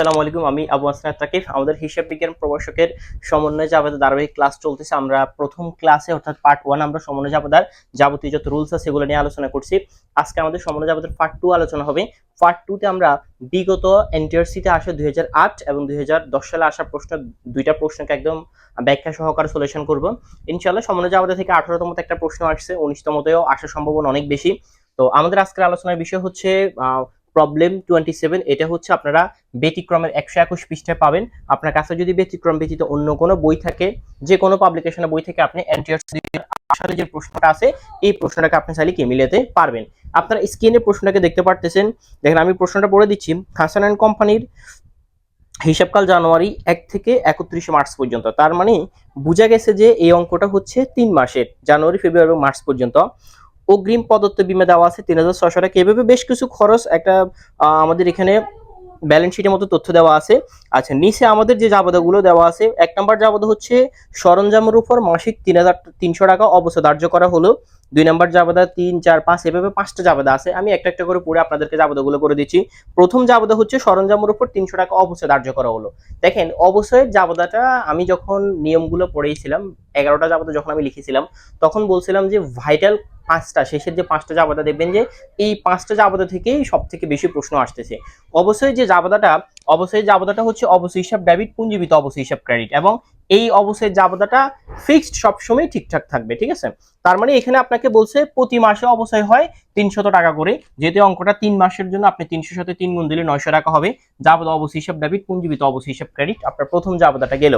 আসসালামু আলাইকুম, আমি আবু আসনাদ তাকিফ আমাদের হিসাব বিজ্ঞান প্রভাষকের সমন্বয় জাবেদার ধারাবাহিক ক্লাস চলতেছে, আমরা প্রথম ক্লাসে অর্থাৎ পার্ট ওয়ান আমরা সমন্বয় জাবেদার যাবতীয় যত রুলস আছে সেগুলো নিয়ে আলোচনা করছি। আজকে আমাদের সমন্বয় জাবেদার পার্ট টু আলোচনা হবে। পার্ট টুতে আমরা বিগত এনটিআরসিতে আসে দুই এবং দুই হাজার দশ সালে আসা প্রশ্ন, দুইটা প্রশ্নকে একদম ব্যাখ্যা সহকারে সলিউশন করব। ইনশাআল্লাহ সমন্বয় জাবেদা থেকে আঠারোতম একটা প্রশ্ন আসছে, উনিশতমতেও আসার সম্ভাবনা অনেক বেশি। তো আমাদের আজকের আলোচনার বিষয় হচ্ছে প্রবলেম টোয়েন্টি সেভেন এটা হচ্ছে আপনারা ব্যতিক্রমের একশো একুশ পৃষ্ঠায় পাবেন। আপনার কাছে যদি ব্যতিক্রম ব্যতীত অন্য কোনো বই থাকে, যে কোনো পাবলিকেশনের বই থেকে আপনি এনটিআরসি সালে যে প্রশ্নটা আছে, এই প্রশ্নটাকে আপনি চাইলে কি মিলাতে পারবেন। আপনারা স্ক্রিনে প্রশ্নটাকে দেখতে পারতেছেন। দেখেন, আমি প্রশ্নটা পড়ে দিচ্ছি। হাসান অ্যান্ড কোম্পানির হিসাবকাল জানুয়ারি এক থেকে একত্রিশে মার্চ পর্যন্ত। তার মানে বোঝা গেছে যে এই অঙ্কটা হচ্ছে তিন মাসের, জানুয়ারি, ফেব্রুয়ারি এবং মার্চ পর্যন্ত। অগ্রিম প্রদত্ত বিমা দেওয়া আছে, তিন হাজার ছশো টাকা। এভাবে বেশ কিছু খরচ একটা আমাদের এখানে ব্যালেন্স শিটের মতো তথ্য দেওয়া আছে। আচ্ছা নিচে আমাদের যে যাবতগুলো দেওয়া আছে, এক নম্বর যাবত হচ্ছে সরঞ্জামের উপর মাসিক তিন হাজার তিনশো টাকা অবস্থা ধার্য করা হলো। দুই নম্বর জাবাদা তিন, চার, পাঁচ, এভাবে পাঁচটা জাবাদা আছে। আমি একটা একটা করে পড়ে আপনাদেরকে জাবাদাগুলো করে দিচ্ছি। প্রথম জাবাদা হচ্ছে সরঞ্জামের উপর তিনশো টাকা অবশ্যই ধার্য করা হলো। দেখেন, অবশ্যই জাবাদাটা আমি যখন নিয়মগুলো পড়েছিলাম, এগারোটা জাবাদা যখন আমি লিখেছিলাম, তখন বলছিলাম যে ভাইটাল পাঁচটা, শেষের যে পাঁচটা জাবাদা দেখবেন যে এই পাঁচটা জাবাদা থেকেই সব থেকে বেশি প্রশ্ন আসতেছে। অবশ্যই যে জাবাদাটা, অবশ্যই জাবাদাটা হচ্ছে অবশ্যই হিসাব ডেবিট পুঞ্জীবিত অবশ্যই হিসাব ক্রেডিট এবং এই অবশ্যই জাবাদাটা ফিক্সড সবসময় ঠিকঠাক থাকবে, ঠিক আছে? তার মানে এখানে আপনাকে বলছে প্রতি মাসে অবশ্যই হয় তিনশত টাকা করে। যেহেতু অঙ্কটা তিন মাসের জন্য আপনি তিনশো সাথে তিন গুণ দিলে নয়শো টাকা হবে। জাবাদা অবশ্যই হিসাব ডেবিট পুঞ্জীবিত অবশ্যই হিসাব ক্রেডিট আপনার প্রথম জাবাদাটা গেল।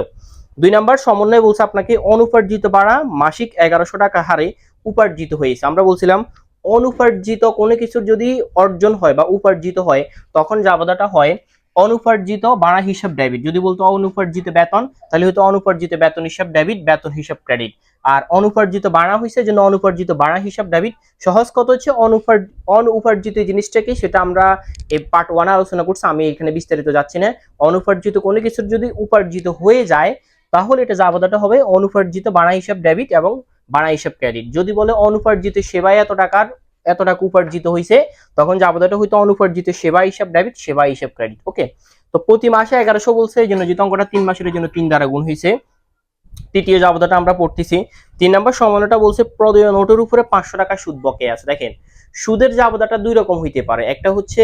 দুই নাম্বার, সমন্বয় বলছে আপনাকে অনুপার্জিত ভাড়া মাসিক এগারোশো টাকা হারে উপার্জিত হয়েছে। আমরা বলছিলাম অনুপার্জিত কোনো কিছুর যদি অর্জন হয় বা উপার্জিত হয়, তখন জাবাদাটা হয় অনুপার্জিত বাড়া হিসাব ডেবিট যদি বলতো অনুপার্জিত বেতন, তাহলে হয়তো অনুপার্জিত বেতন হিসাব ডেবিট বেতন হিসাব ক্রেডিট আর অনুপার্জিত বাড়া হয়েছে জন্য অনুপার্জিত বাড়া হিসাব ডেবিট সহজ কত হচ্ছে অনুপার, অনুপার্জিত জিনিসটা কি সেটা আমরা এই পার্ট ওয়ান আলোচনা করছি, আমি এখানে বিস্তারিত যাচ্ছি না। অনুপার্জিত কোনো কিছুর যদি উপার্জিত হয়ে যায়, তাহলে এটা জাবাদাটা হবে, অনুপার্জিত বাড়া হিসাব ডেবিট এবং বাড়া হিসাব ক্রেডিট যদি বলে অনুপার্জিত সেবায় এত টাকার এত টাকা উপার্জিত হয়েছে তখন জাবাদাটা হয়তো অনুপার্জিত সেবা হিসাব ডেবিট সেবা হিসাব ক্রেডিট ওকে তো প্রতি মাসে এগারোশো বলছে, এই জন্য যেহেতু অঙ্কটা তিন মাসের জন্য তিন দ্বারা গুণ হয়েছে তৃতীয় জাবাদাটা আমরা পড়তেছি। তিন নম্বর সমানটা বলছে, প্রদেয় নোটের উপরে পাঁচশো টাকা সুদ বকে আছে, দেখেন। সুদের জাবাদাটা দুই রকম হইতে পারে। একটা হচ্ছে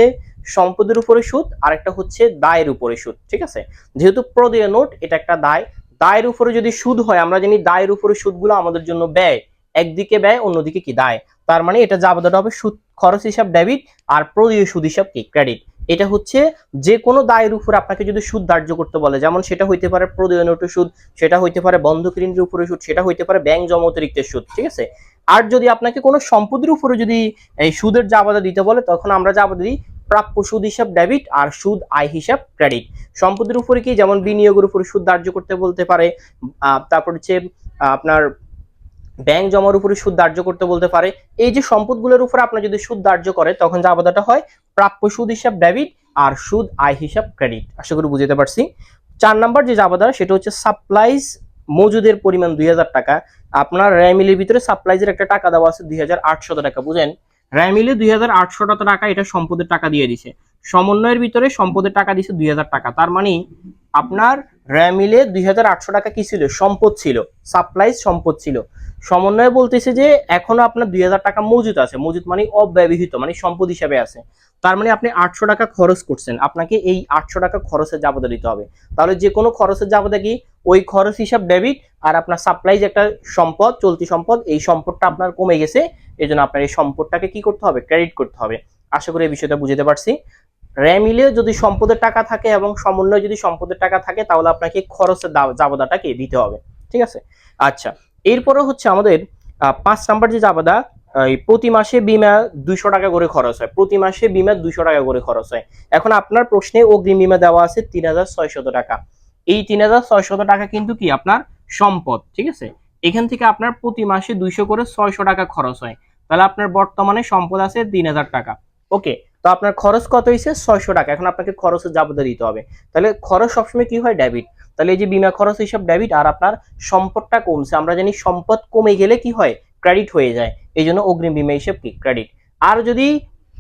সম্পদের উপরে সুদ আর একটা হচ্ছে দায়ের উপরে সুদ, ঠিক আছে? যেহেতু প্রদেয় নোট, এটা একটা দায়। দায়ের উপরে যদি সুদ হয়, আমরা জানি দায়ের উপরে সুদগুলো আমাদের জন্য ব্যয়। একদিকে ব্যয়, অন্যদিকে কি দায়? তার মানে এটা যা হবে, সুদ, খরচ হিসাব, ডেবিট আর প্রদেয় সুদ হিসাব কি? ক্রেডিট। এটা হচ্ছে যে কোনো দায়ের উপর আপনাকে যদি সুদ ধার্য করতে বলে, যেমন সেটা হইতে পারে প্রদেয় নোটের সুদ, সেটা হইতে পারে বন্ধক ঋণের উপরে সুদ, সেটা হইতে পারে ব্যাংক জমা অতিরিক্তের সুদ, ঠিক আছে? আর যদি আপনাকে কোনো সম্পদের উপরে যদি এই সুদের জাবাদা দিতে বলে, তখন আমরা জাবাদা দিই, প্রাপ্য সুদ হিসাব, ডেবিট আর সুদ আয় হিসাব, ক্রেডিট। সম্পদের উপরে কি? যেমন বিনিয়োগের উপরে সুদ ধার্য করতে বলতে পারে তারপর হচ্ছে আপনার ব্যাংক জমার উপরে সুদ ধার্য করতে বলতে পারে। এই যে সম্পদগুলোর উপর আপনার যদি সুদ ধার্য করে তখন জাবাদাটা হয়, প্রাপ্য সুদ হিসাব ডেবিট আর সুদ আয় হিসাব ক্রেডিট। আশা করি বুঝতে পারছি। চার নাম্বার যে জাবাদা সেটা হচ্ছে সাপ্লাইজ মজুদের পরিমাণ দুই হাজার টাকা। আপনার র্যামিলের ভিতরে সাপ্লাইজের একটা টাকা দেওয়া আছে দুই হাজার আটশো টাকা, বুঝেন? র্যামিলে দুই হাজার আটশো টাকা, এটা সম্পদের টাকা দিয়ে দিছে। সমন্বয়ের ভিতরে সম্পদের টাকা দিছে দুই হাজার টাকা। তার মানে আপনার র্যামিলে দুই হাজার আটশো টাকা কি ছিল? সম্পদ ছিল। সাপ্লাইজ সম্পদ ছিল। সমন্বয় বলতেছে যে এখনও আপনার দুই হাজার টাকা মজুদ আছে। মজুদ মানে অব্যবহৃত মানে সম্পদ হিসাবে আছে। তার মানে আপনি আটশো টাকা খরচ করছেন। আপনাকে এই আটশো টাকা খরচের জাবদা দিতে হবে। তাহলে যে কোনো খরচের জাবদা কি? ওই খরচ হিসাব ডেবিট আর আপনার সাপ্লাইজ একটা সম্পদ, চলতি সম্পদ, এই সম্পদটা আপনার কমে গেছে। এই জন্য আপনার এই সম্পদটাকে কি করতে হবে? ক্রেডিট করতে হবে। আশা করি এই বিষয়টা বুঝতে পারছি। র্যামিলে যদি সম্পদের টাকা থাকে এবং সমন্বয় যদি সম্পদের টাকা থাকে, তাহলে আপনাকে খরচের জাবদাটাকে দিতে হবে। ঠিক আছে? আচ্ছা। এরপরে হচ্ছে আমাদের পাঁচ নাম্বার যে জাবাদা প্রতি মাসে বিমা দুইশো টাকা করে খরচ হয়। প্রতি মাসে বিমা দুইশো টাকা করে খরচ হয়। এখন আপনার প্রশ্নে অগ্রিম বিমা দেওয়া আছে তিন হাজার ছয়শত টাকা। এই তিন হাজার ছয়শত টাকা কিন্তু কি? আপনার সম্পদ, ঠিক আছে? এখান থেকে আপনার প্রতি মাসে দুইশো করে ছয়শো টাকা খরচ হয়। তাহলে আপনার বর্তমানে সম্পদ আছে তিন হাজার টাকা। ওকে তো আপনার খরচ কত হয়েছে ছয়শো টাকা। এখন আপনাকে খরচের জাবদা দিতে হবে। তাহলে খরচ সবসময় কি হয়? ডেবিট তাহলে এই যে বিমা খরচ হিসাব ডেবিট আর আপনার সম্পদটা কমছে। আমরা জানি সম্পদ কমে গেলে কি হয়? ক্রেডিট হয়ে যায়। এই জন্য অগ্রিম বিমা হিসাব কি? ক্রেডিট আর যদি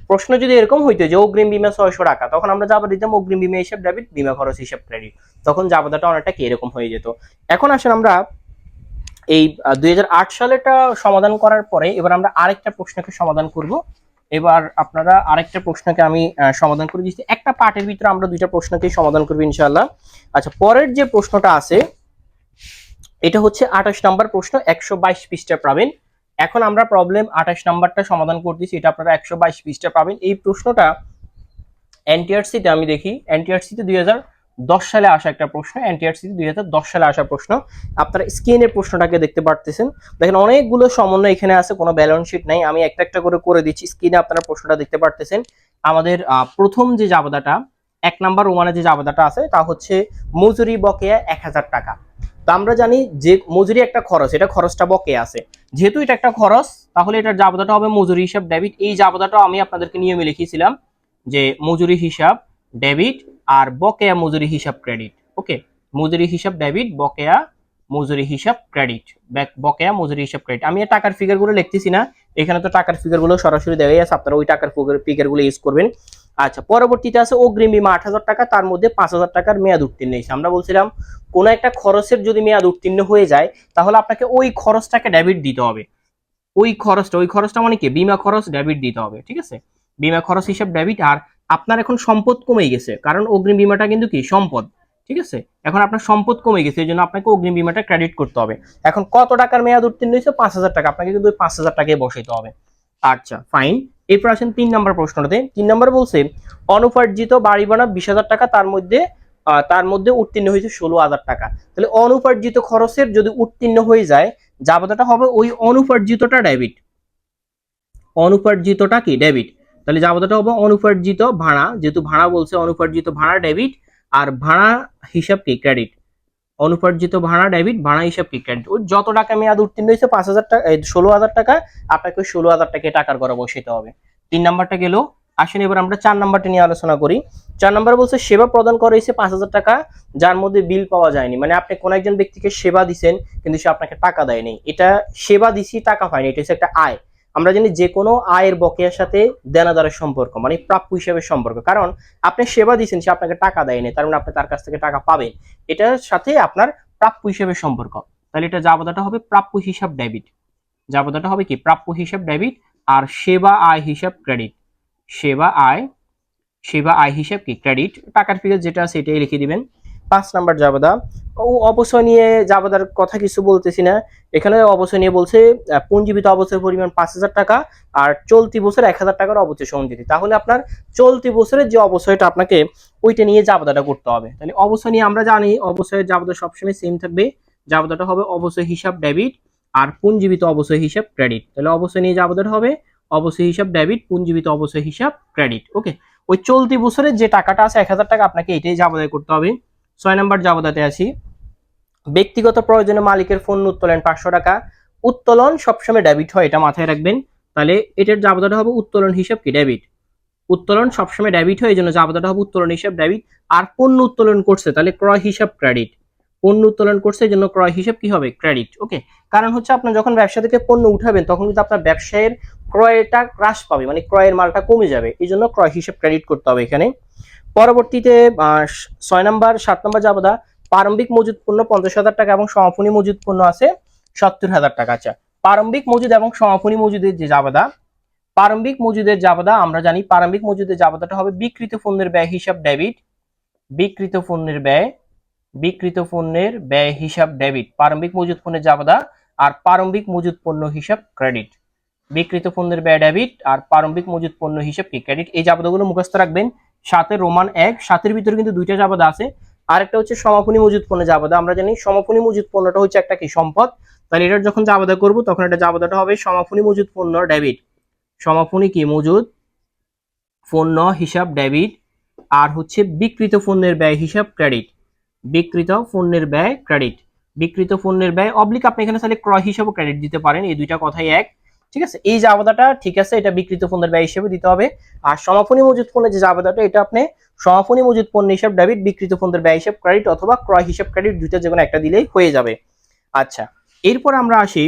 প্রশ্ন যদি এরকম হইতো যে অগ্রিম বিমা ছয়শো টাকা, তখন আমরা যাব দিতাম অগ্রিম বিমা হিসাব ডেবিট বিমা খরচ হিসাব ক্রেডিট তখন জাবাদাটা অনেকটা কি এরকম হয়ে যেত। এখন আসেন আমরা এই দুই সালেটা সমাধান করার পরে এবার আমরা আরেকটা প্রশ্নকে সমাধান করব। এবার আপনারা আরেকটা প্রশ্নকে আমি সমাধান করে দিচ্ছি। একটা পার্টের ভিতরে আমরা দুইটা প্রশ্নকেই সমাধান করব ইনশাল্লাহ আচ্ছা পরের যে প্রশ্নটা আছে, এটা হচ্ছে আঠাশ নাম্বার প্রশ্ন, একশো বাইশ পৃষ্ঠা পাবেন। এখন আমরা প্রবলেম আঠাশ নাম্বারটা সমাধান করে করতেছি এটা আপনারা একশো বাইশ পৃষ্ঠা পাবেন। এই প্রশ্নটা এনটিআরসিতে আমি দেখি, এনটিআরসিতে দুই হাজার দশ সালে আসা একটা প্রশ্ন এনটিআরসিতে দুই হাজার দশ সালে আসা প্রশ্ন। আপনারা স্ক্রিনের প্রশ্নটাকে দেখতে পারতেছেন। দেখেন, অনেকগুলো সমন্বয় এখানে আছে, কোনো ব্যালেন্স শিট নাই। আমি একটা একটা করে করে দিচ্ছি স্ক্রিনে আপনারা প্রশ্নটা দেখতে পারতেছেন। আমাদের প্রথম যে জাবেদাটা, এক নাম্বার ওয়ানে যে জাবেদাটা আছে, তা হচ্ছে মজুরি বকেয়া এক হাজার টাকা। তো আমরা জানি যে মজুরি একটা খরচ, এটা খরচটা বকেয়া আছে। যেহেতু এটা একটা খরচ, তাহলে এটার জাবেদাটা হবে মজুরি হিসাব ডেবিট এই জাবেদাটা আমি আপনাদেরকে নিয়মে লিখিয়েছিলাম যে মজুরি হিসাব ডেবিট আর বকেয়া মজুরি হিসাব ক্রেডিট। ওকে, মজুরি হিসাব ডেবিট, বকেয়া মজুরি হিসাব ক্রেডিট। বকেয়া মজুরি হিসাব ক্রেডিট। আমি টাকার ফিগারগুলো লিখতেছি না। এখানে তো টাকার ফিগারগুলো সরাসরি দেওয়াই আছে। আপনারা ওই টাকার ফিগারগুলো ইউজ করবেন। আচ্ছা পরবর্তীতে আছে অগ্রিম বিমা আট হাজার টাকা। তার মধ্যে পাঁচ হাজার টাকার মেয়াদ উত্তীর্ণ হয়েছে। আমরা বলছিলাম, কোন একটা খরচের যদি মেয়াদ উত্তীর্ণ হয়ে যায়, তাহলে আপনাকে ওই খরচটাকে ডেবিট দিতে হবে। ওই খরচটা ওই খরচটা মানে কি? বিমা খরচ ডেবিট দিতে হবে, ঠিক আছে? বিমা খরচ হিসাব ডেবিট আর আপনার এখন সম্পদ কমে গেছে। কারণ অগ্রিম বিমাটা কিন্তু কি? সম্পদ। ঠিক আছে? এখন আপনার সম্পদ কমে গেছে এই জন্য আপনাকে অগ্রিম বিমাটা ক্রেডিট করতে হবে। এখন কত টাকার মেয়াদ উত্তীর্ণ হয়েছে? পাঁচ হাজার টাকা। আপনাকে কিন্তু পাঁচ হাজার টাকায় বসাইতে হবে। আচ্ছা ফাইন এরপর আসেন তিন নম্বর প্রশ্নটাতে। তিন নম্বর বলছে, অনুপার্জিত বাড়ি বানা বিশ হাজার টাকা, তার মধ্যে তার মধ্যে উত্তীর্ণ হয়েছে ষোলো হাজার টাকা। তাহলে অনুপার্জিত খরচের যদি উত্তীর্ণ হয়ে যায় জাবেদাটা হবে ওই অনুপার্জিতটা ডেবিট অনুপার্জিতটা কি? ডেবিট তাহলে জাবেদাটা হবে অনুপার্জিত ভাড়া। যেহেতু ভাড়া বলছে অনুপার্জিত ভাড়া ডেবিট আর ভাড়া হিসাব কি ক্রেডিট অনুপার্জিত ভাড়া ডেবিট ভাড়া হিসাব কি ক্রেডিট যত টাকা মেয়াদ উত্তীর্ণ হয়েছে পাঁচ হাজার টাকা ষোলো হাজার টাকা, আপনাকে ষোলো হাজার টাকা টাকার ঘরে বসাইতে হবে। তিন নাম্বারটা গেল, আসেন এবার আমরা চার নাম্বারটা নিয়ে আলোচনা করি। চার নাম্বার বলছে, সেবা প্রদান করা হয়েছে পাঁচ হাজার টাকা, যার মধ্যে বিল পাওয়া যায়নি। মানে আপনি কোন একজন ব্যক্তিকে সেবা দিছেন, কিন্তু সে আপনাকে টাকা দেয়নি। এটা সেবা দিছি, টাকা পায়নি, এটা হচ্ছে একটা আয়। আমরা জানি যে কোনো আয়ের বকেয়ার সাথে দেনাদারের সম্পর্ক মানে প্রাপ্য হিসাবে সম্পর্ক। কারণ আপনি সেবা দিচ্ছেন সে আপনাকে টাকা দেয়নি, তার মানে আপনি তার কাছ থেকে টাকা পাবেন। এটার সাথে আপনার প্রাপ্য হিসাবে সম্পর্ক। তাহলে এটা জাবদাটা হবে প্রাপ্য হিসাব ডেবিট। জাবদাটা হবে কি? প্রাপ্য হিসাব ডেবিট আর সেবা আয় হিসাব ক্রেডিট। সেবা আয় সেবা আয় হিসাব কি? ক্রেডিট। টাকার ফিগার যেটা আছে, এটাই লিখে দিবেন। পাঁচ নাম্বার জাবেদা। ও অবসর নিয়ে জাবেদার কথা কিছু বলতেছি না। এখানে অবসর নিয়ে বলছে পুঞ্জীবিত অবসরের পরিমাণ পাঁচ হাজার টাকা আর চলতি বছর এক হাজার টাকার অবচয় সঞ্চিতি তাহলে আপনার চলতি বছরের যে অবসরটা আপনাকে ওইটা নিয়ে জাবেদাটা করতে হবে। তাহলে অবসর নিয়ে আমরা জানি, অবসরের জাবেদা সবসময় সেম থাকবে। জাবেদাটা হবে অবসর হিসাব ডেবিট আর পুঞ্জীবিত অবসর হিসাব ক্রেডিট। তাহলে অবসর নিয়ে জাবেদাটা হবে অবসর হিসাব ডেবিট, পুঞ্জীবিত অবসর হিসাব ক্রেডিট। ওকে? ওই চলতি বছরের যে টাকাটা আছে এক হাজার টাকা আপনাকে এটাই জাবেদায় করতে হবে। ছয় নম্বর জাবেদাতে আছি। ব্যক্তিগত প্রয়োজনে মালিকের ফোন উত্তোলন পাঁচশো টাকা। উত্তোলন সবসময় ডেবিট হয়, এটা মাথায় রাখবেন। তাহলে এটার জাবেদাটা হবে উত্তোলন হিসাব কি ডেবিট উত্তোলন সবসময় ডেবিট হয় এই জন্য জাবেদাটা হবে উত্তোলন হিসাব ডেবিট আর পণ্য উত্তোলন করছে, তাহলে ক্রয় হিসাব ক্রেডিট পণ্য উত্তোলন করছে এই জন্য ক্রয় হিসাব কি হবে? ক্রেডিট ওকে কারণ হচ্ছে আপনার যখন ব্যবসা থেকে পণ্য উঠাবেন, তখন কিন্তু আপনার ব্যবসায়ের ক্রয়টা হ্রাস পাবে মানে ক্রয়ের মালটা কমে যাবে। এই জন্য ক্রয় হিসাব ক্রেডিট করতে হবে এখানে। পরবর্তীতে ছয় নম্বর, সাত নাম্বার জাবেদা প্রারম্ভিক মজুদ পণ্য পঞ্চাশ হাজার টাকা এবং সমাপনী মজুদ পণ্য আছে সত্তর হাজার টাকা। আচ্ছা প্রারম্ভিক মজুদ এবং সমাপনী মজুদের যে জাবেদা, প্রারম্ভিক মজুদের জাবেদা, আমরা জানি প্রারম্ভিক মজুদের জাবেদাটা হবে বিকৃত পণ্যের ব্যয় হিসাব ডেবিট বিকৃত পণ্যের ব্যয় বিকৃত পণ্যের ব্যয় হিসাব ডেবিট, প্রারম্ভিক মজুদ পণ্যের জাবেদা আর প্রারম্ভিক মজুদ পণ্য হিসাব ক্রেডিট। বিকৃত পণ্যের ব্যয় ডেবিট আর প্রারম্ভিক মজুদ পণ্য হিসাব কি ক্রেডিট? এই জাবেদাগুলো মুখস্থ রাখবেন। সাথে রোমান এক, সাতের ভিতরে কিন্তু দুইটা জাবেদা আছে। আরেকটা হচ্ছে সমাপনী মজুদ পণ্য জাবেদা। আমরা জানি সমাপনী মজুদ পণ্যটা হচ্ছে একটা কি? সম্পদ। তাহলে এটার যখন জাবেদা করব, তখন এটা জাবেদাটা হবে সমাপনী মজুদ পণ্য ডেবিট। সমাপনী কি? মজুদ পণ্য, হিসাব, ডেবিট। আর হচ্ছে বিকৃত পণ্যের ব্যয়, হিসাব, ক্রেডিট। বিকৃত পণ্যের ব্যয়, ক্রেডিট। বিকৃত পণ্যের ব্যয়, অবলিক আপনি এখানে তাহলে ক্রয়, হিসাবে ক্রেডিট দিতে পারেন। এই দুইটা কথাই এক। ঠিক আছে? এই জাবেদাটা ঠিক আছে, এটা বিকৃত পণ্যের ব্যয় হিসেবে দিতে হবে। আর সমাপনী মজুদ পণ্যের যে জাবেদাটা এটা আপনি সমাপনী মজুদ পণ্য হিসাব ডেবিট বিকৃত পণ্যের ব্যয় হিসাব ক্রেডিট অথবা ক্রয় হিসাব ক্রেডিট দুইটা যে কোনো একটা দিলেই হয়ে যাবে। আচ্ছা এরপর আমরা আসি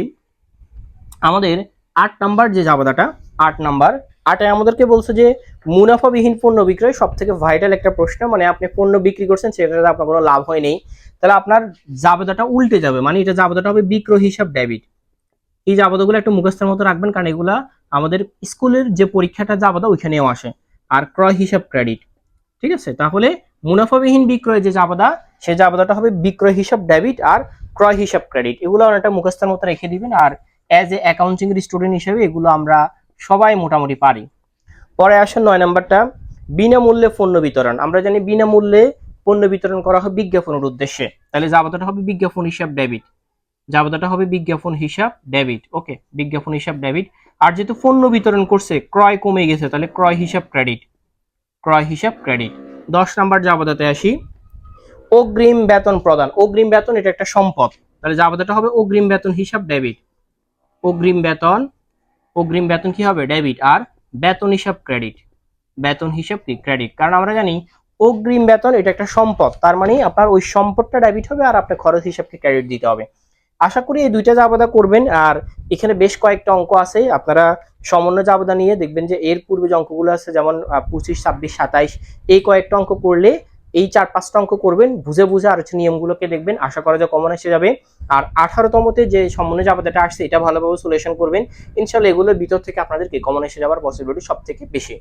আমাদের আট নাম্বার যে জাবেদাটা আট নাম্বার। আটায় আমাদেরকে বলছে যে, মুনাফাবিহীন পণ্য বিক্রয় সব থেকে ভাইটাল একটা প্রশ্ন মানে আপনি পণ্য বিক্রি করছেন, সেটাতে আপনার কোনো লাভ হয়নি তাহলে আপনার জাবেদাটা উল্টে যাবে মানে এটা জাবেদাটা হবে বিক্রয় হিসাব ডেবিট এই জাবেদাগুলো একটু মুখস্থের মতো রাখবেন, কারণ এগুলা আমাদের স্কুলের যে পরীক্ষাটা জাবেদা ওইখানেও আসে। আর ক্রয় হিসাব ক্রেডিট, ঠিক আছে? তাহলে মুনাফাবিহীন বিক্রয় যে জাবেদা সেই জাবেদাটা হবে বিক্রয় হিসাব ডেবিট আর ক্রয় হিসাব ক্রেডিট। এগুলো অনেকটা মুখস্থের মতো রেখে দিবেন, আর অ্যাজ এ অ্যাকাউন্টিং এর স্টুডেন্ট হিসেবে এগুলো আমরা সবাই মোটামুটি পারি। পরে আসেন নয় নাম্বারটা, বিনামূল্যে পণ্য বিতরণ। আমরা জানি বিনামূল্যে পণ্য বিতরণ করা হয় বিজ্ঞাপনের উদ্দেশ্যে। তাহলে জাবেদাটা হবে বিজ্ঞাপন হিসাব ডেবিট। জাবেদাটা হবে বিজ্ঞাপন হিসাব ডেবিট, ওকে? বিজ্ঞাপন হিসাব ডেবিট। আর যেহেতু পণ্য বিতরণ করছে, ক্রয় কমে গেছে, তাহলে ক্রয় হিসাব ক্রেডিট। ক্রয় হিসাব ক্রেডিট। দশ নাম্বার জাবেদাতে আসি। অগ্রিম বেতন প্রদান। অগ্রিম বেতন এটা একটা সম্পদ। তাহলে জাবেদাটা হবে অগ্রিম বেতন হিসাব ডেবিট। অগ্রিম বেতন অগ্রিম বেতন কি হবে? ডেবিট। আর বেতন হিসাব ক্রেডিট। বেতন হিসাব কি? ক্রেডিট। কারণ আমরা জানি অগ্রিম বেতন এটা একটা সম্পদ। তার মানে আপনার ওই সম্পদটা ডেবিট হবে আর আপনার খরচ হিসাবকে ক্রেডিট দিতে হবে। আশা করি এই দুইটা জাবেদা করবেন, আর এখানে বেশ কয়েকটা অঙ্ক আছে, আপনারা সমন্বয় জাবেদা নিয়ে দেখবেন যে এর পূর্বে যে অঙ্কগুলো আছে, যেমন পঁচিশ, ছাব্বিশ, সাতাইশ, এই কয়েকটা অঙ্ক করলে এই চার পাঁচটা অঙ্ক করবেন, বুঝে বুঝে আর হচ্ছে নিয়মগুলোকে দেখবেন, আশা করা যায় কমন এসে যাবে। আর আঠারোতমতে যে সমন্বয় জাবেদাটা আসছে, এটা ভালোভাবে সলিউশন করবেন। ইনশাল্লাহ এগুলোর ভিতর থেকে আপনাদেরকে কমন এসে যাওয়ার পসিবিলিটি সব থেকে বেশি।